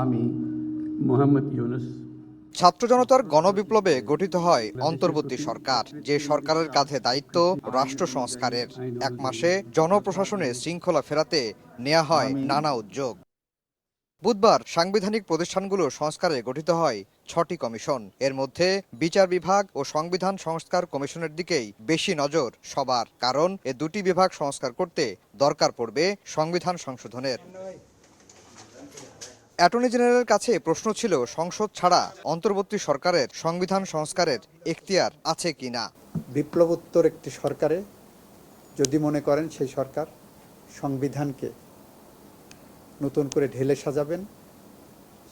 আমি মোহাম্মদ ইউনুস। ছাত্র জনতার গণবিপ্লবে গঠিত হয় অন্তর্বর্তী সরকার যে সরকারের কাঁধে দায়িত্ব রাষ্ট্র সংস্কারের। এক মাসে জনপ্রশাসনে শৃঙ্খলা ফেরাতে নেওয়া হয় নানা উদ্যোগ। বুধবার সাংবিধানিক প্রতিষ্ঠানগুলো সংস্কারে গঠিত হয় ছটি কমিশন। এর মধ্যে বিচার বিভাগ ও সংবিধান সংস্কার কমিশনের দিকেই বেশি নজর সবার কারণ এ দুটি বিভাগ সংস্কার করতে দরকার পড়বে সংবিধান সংশোধনের। অ্যাটর্নি জেনারেলের কাছে প্রশ্ন ছিল, সংসদ ছাড়া অন্তর্বর্তী সরকারের সংবিধান সংস্কারের এখতিয়ার আছে কি না? বিপ্লবোত্তর একটি সরকারে যদি মনে করেন সেই সরকার সংবিধানকে নতুন করে ঢেলে সাজাবেন,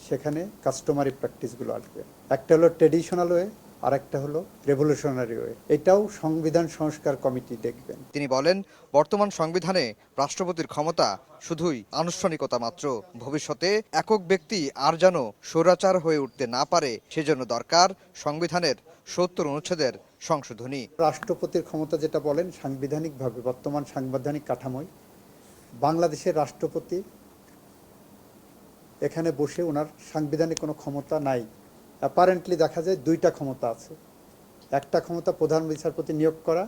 সেখানে কাস্টমারি প্র্যাকটিসগুলো আসবে। একটা হলো ট্রেডিশনাল ওয়ে আর একটা হলো রেভলিউশনারি ওয়ে এটাও সংবিধান সংস্কার কমিটি দেখবেন। তিনি বলেন বর্তমান সংবিধানে রাষ্ট্রপতির ক্ষমতা শুধুই আনুষ্ঠানিকতা মাত্র। ভবিষ্যতে একক ব্যক্তি আর যেন স্বৈরাচার হয়ে উঠতে না পারে সেজন্য দরকার সংবিধানের সত্তর অনুচ্ছেদের সংশোধনী। রাষ্ট্রপতির ক্ষমতা যেটা বলেন সাংবিধানিকভাবে বর্তমান সাংবিধানিক কাঠামোয়। বাংলাদেশের রাষ্ট্রপতি এখানে বসে ওনার সাংবিধানিক কোনো ক্ষমতা নাই। অ্যাপারেন্টলি দেখা যায় দুইটা ক্ষমতা আছে। একটা ক্ষমতা প্রধান বিচারপতি নিয়োগ করা,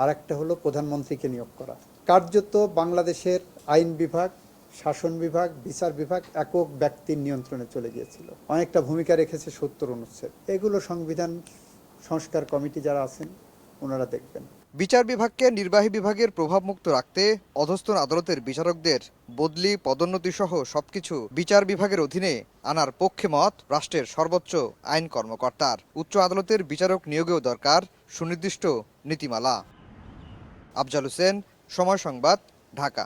আর একটা হলো প্রধানমন্ত্রীকে নিয়োগ করা। কার্যত বাংলাদেশের আইন বিভাগ, শাসন বিভাগ, বিচার বিভাগ একক ব্যক্তির নিয়ন্ত্রণে চলে গিয়েছিল। অনেকটা ভূমিকা রেখেছে সত্তর অনুচ্ছেদ। এগুলো সংবিধান সংস্কার কমিটি যারা আছেন, ওনারা দেখবেন। বিচার বিভাগকে নির্বাহী বিভাগের প্রভাবমুক্ত রাখতে অধস্তন আদালতের বিচারকদের বদলি, পদোন্নতি সহ সবকিছু বিচার বিভাগের অধীনে আনার পক্ষে মত রাষ্ট্রের সর্বোচ্চ আইন কর্মকর্তার। উচ্চ আদালতের বিচারক নিয়োগেও দরকার সুনির্দিষ্ট নীতিমালা। আফজাল হোসেন, সময় সংবাদ, ঢাকা।